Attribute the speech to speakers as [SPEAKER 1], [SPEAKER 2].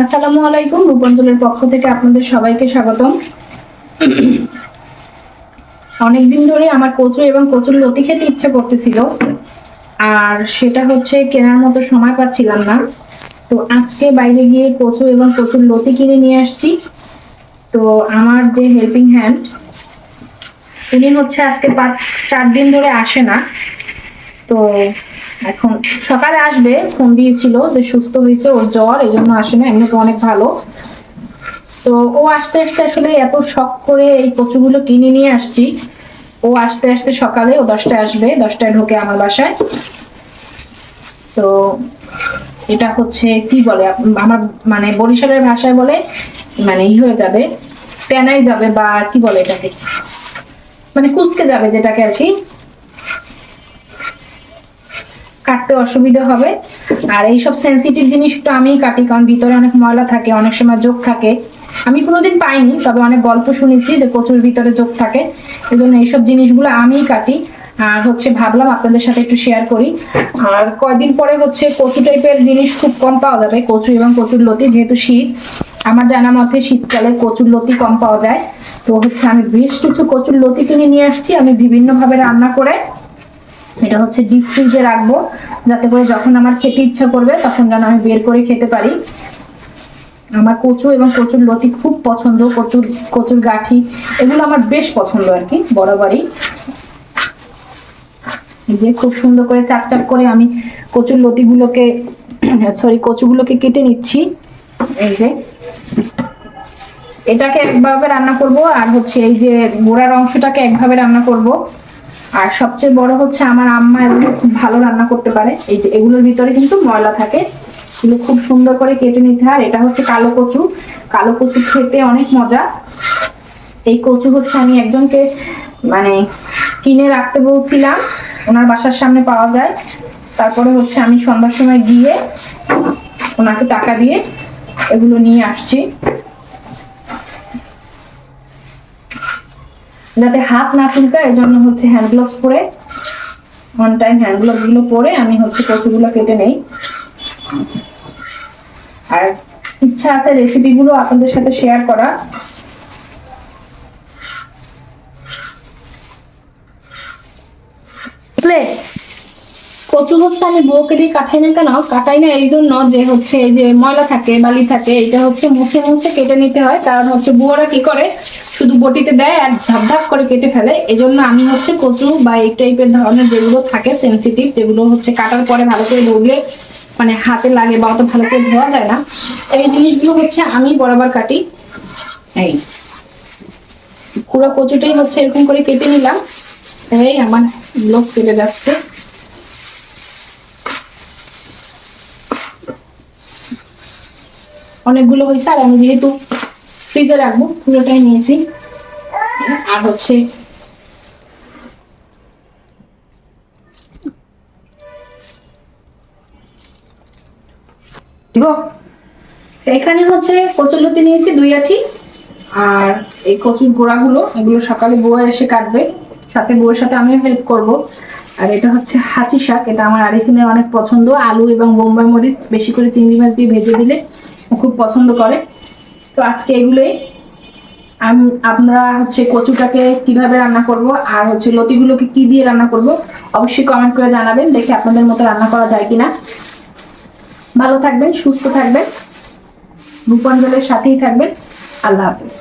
[SPEAKER 1] আসসালামু আলাইকুম রূপঞ্জলের পক্ষ থেকে আপনাদের সবাইকে স্বাগতম। অনেকদিন ধরে আমার কচু এবং কচুর লতি খেতে ইচ্ছে করতেছিল, আর সেটা হচ্ছে কেনার মতো সময় পাচ্ছিলাম না। তো আজকে বাইরে গিয়ে কচু এবং কচুর লতি কিনে নিয়ে আসছি। তো আমার যে হেল্পিং হ্যান্ড উনি হচ্ছে আজকে পাঁচ, চার দিন ধরে আসে না। তো এখন সকালে আসবে, ফোন দিয়েছিল যে সুস্থ হয়েছে, ওর জ্বর এই জন্য আসে না এমনি তো অনেক ভালো। তো ও আসতে আসতে আসলে এত শখ করে এই কচুগুলো কিনে নিয়ে আসছি। ও আসতে আসতে সকালে ও দশটায় আসবে, দশটায় ঢোকে আমার বাসায়। তো এটা হচ্ছে, কি বলে, আমার মানে বরিশালের ভাষায় বলে মানে ই হয়ে যাবে, তেনাই যাবে বা কি বলে এটাকে? মানে কুচকে যাবে যেটাকে আর কি। কাটতে অসুবিধা হবে। আর এইসব সেন্সিটিভ জিনিস একটু আমিই কাটি, কারণ ভিতরে অনেক ময়লা থাকে, অনেক সময় যোগ থাকে। আমি কোনোদিন পাইনি, তবে অনেক গল্প শুনেছি যে কচুর ভিতরে যোগ থাকে। এই জন্য এইসব জিনিসগুলো আমিই কাটি। আর হচ্ছে ভাবলাম আপনাদের সাথে একটু শেয়ার করি। আর কয়দিন পরে হচ্ছে কচু টাইপের জিনিস খুব কম পাওয়া যাবে, কচু এবং কচুর লতি, যেহেতু শীত। আমার জানা মতে শীতকালে কচুর লতি কম পাওয়া যায়। তো হচ্ছে আমি বেশ কিছু কচুর লতি কিনে নিয়ে আসছি, আমি বিভিন্নভাবে রান্না করে এটা হচ্ছে ডিপ ফ্রিজে রাখব, যাতে করে যখন আমার খেতে ইচ্ছা করবে, তখন যেন আমি বের করে খেতে পারি। আমার কচু এবং কচুর লতি খুব পছন্দ, কচুর কচুর গাঠি, এগুলো আমার বেশ পছন্দ আর কি, বরাবরই। যে খুব সুন্দর করে চাক চাক করে আমি কচুর লতিগুলোকে সরি কচুগুলোকে কেটে নিচ্ছি। এই যে। এটাকে একভাবে রান্না করব, আর হচ্ছে এই যে গোড়ার অংশটাকে একভাবে রান্না করব। আর সবচেয়ে বড় হচ্ছে আমার আম্মা এগুলো খুব ভালো রান্না করতে পারে। এই যে এগুলোর ভিতরে কিন্তু ময়লা থাকে। এগুলো খুব সুন্দর করে কেটে নিতে হয়। আর এটা হচ্ছে কালো কচু। কালো কচু খেতে অনেক মজা। এই কচু হচ্ছে আমি একজনকে মানে কিনে রাখতে বলছিলাম। ওনার বাসার সামনে পাওয়া যায়। তারপরে হচ্ছে আমি সন্ধ্যার সময় গিয়ে ওনাকে টাকা দিয়ে এগুলো নিয়ে আসছি। যাতে হাত না চুলকায় এই জন্য হচ্ছে হ্যান্ড গ্লোভস পরে ওয়ান টাইম হ্যান্ড গ্লোভসগুলো পরে আমি হচ্ছে কচুগুলো কেটে নেই। আর ইচ্ছা আছে রেসিপি গুলো আপনাদের সাথে শেয়ার করা। কচু হচ্ছে আমি বউকে দিয়ে কাটাই না কেন? কাটাই না এই জন্য যে হচ্ছে যে ময়লা থাকে, বালি থাকে এটা হচ্ছে মুছে মুছে কেটে নিতে হয়। কারণ হচ্ছে বুয়ারা কি করে? শুধু বটিতে দেয় আর ঝাপঝাপ করে কেটে ফেলে। এজন্য আমি হচ্ছে কচু বা এই টাইপের ধরনের যেগুলো থাকে সেনসিটিভ যেগুলো হচ্ছে কাটার পরে ভালো করে ধরলে মানে হাতে লাগে বা অত ভালো করে ধোয়া যায় না, এই জিনিসগুলো হচ্ছে আমি বরাবর কাটি। এই পুরো কচুটাই হচ্ছে এরকম করে কেটে নিলাম। এই আমার লোক কেটে যাচ্ছে। অনেকগুলো হয়েছে আর আমি যেহেতু ফ্রিজে রাখব, পুরোটাই নিয়েছি। আর হচ্ছে এখানে হচ্ছে কচুলতি নিয়েছি, দুই আঠি। আর এই কচুর গোড়াগুলো, এগুলো সকালে বউয়ের এসে কাটবে। সাথে বউয়ের সাথে আমিও হেল্প করব। আর এটা হচ্ছে হাঁচি শাক, এটা আমার আরিফিনের অনেক পছন্দ। আলু এবং বোম্বাই মরিচ, বেশি করে চিংড়ি মাছ দিয়ে ভেজে দিলে খুব পছন্দ করে। তো আজকে এগুলোই। আমি আপনারা হচ্ছে কচুটাকে কীভাবে রান্না করব আর হচ্ছে লতিগুলোকে কি দিয়ে রান্না করব, অবশ্যই কমেন্ট করে জানাবেন, দেখে আপনাদের মতো রান্না করা যায় কিনা। ভালো থাকবেন, সুস্থ থাকবেন রূপাঞ্জলের সাথেই থাকবেন। আল্লাহ হাফিজ।